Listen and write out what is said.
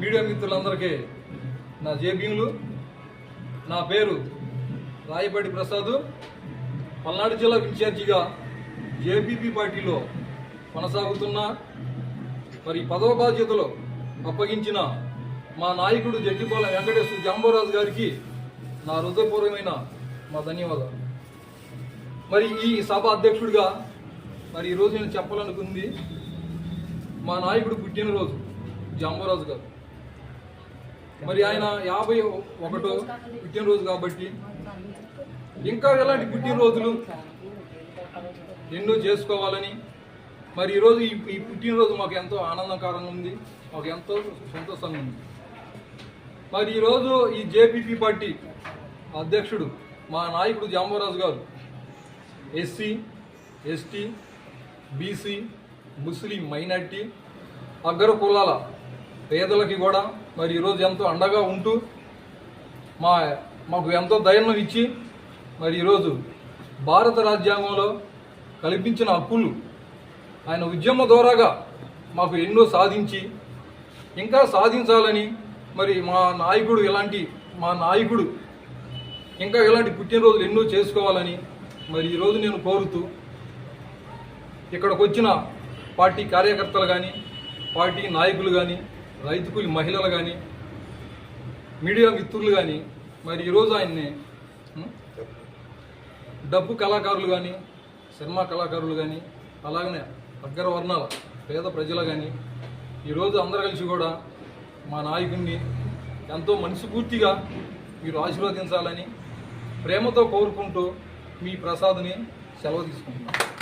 Media మిత్రులందరికీ నా జేబీలు నా పేరు రాయపాటి ప్రసాద్. పల్నాడు జిల్లా ఇన్ఛార్జిగా జేబీపీ పార్టీలో కొనసాగుతున్న మరి పదవ బాధ్యతలో అప్పగించిన మా నాయకుడు జడ్డిపాల వెంకటేశ్వర జాంబోరాజు గారికి నా హృదయపూర్వమైన మా ధన్యవాదాలు. మరి ఈ సభ అధ్యక్షుడిగా మరి ఈరోజు నేను చెప్పాలనుకుంది మా నాయకుడు పుట్టినరోజు జాంబోరాజు గారు. మరి ఆయన యాభై ఒకటో పుట్టినరోజు కాబట్టి ఇంకా ఎలాంటి పుట్టినరోజులు ఎన్నో చేసుకోవాలని మరి ఈరోజు ఈ ఈ పుట్టినరోజు మాకు ఎంతో ఆనందకరంగా ఉంది మాకు ఎంతో సంతోషంగా ఉంది. మరి ఈరోజు ఈ జేపీపీ పార్టీ అధ్యక్షుడు మా నాయకుడు Jambaraju garu SC ST BC ముస్లిం మైనార్టీ అగ్ర కులాల పేదలకి కూడా మరి ఈరోజు ఎంతో అండగా ఉంటూ మా మాకు ఎంతో ధైర్యం ఇచ్చి మరి ఈరోజు భారత రాజ్యాంగంలో కల్పించిన హక్కులు ఆయన ఉద్యమ ద్వారాగా మాకు ఎన్నో సాధించి ఇంకా సాధించాలని మరి మా నాయకుడు ఇలాంటి మా నాయకుడు ఇంకా ఇలాంటి పుట్టినరోజులు ఎన్నో చేసుకోవాలని మరి ఈరోజు నేను కోరుతూ ఇక్కడికి వచ్చిన పార్టీ కార్యకర్తలు కానీ పార్టీ నాయకులు కానీ రైతు కూలి మహిళలు కానీ మీడియా మిత్రులు కానీ మరి ఈరోజు ఆయన్ని డబ్బు కళాకారులు కానీ సినిమా కళాకారులు కానీ అలాగనే అగ్రవర్ణాల పేద ప్రజలు కానీ ఈరోజు అందరు కలిసి కూడా మా నాయకుడిని ఎంతో మనస్ఫూర్తిగా మీరు ఆశీర్వదించాలని ప్రేమతో కోరుకుంటూ మీ ప్రసాద్ని సెలవు తీసుకుంటున్నాను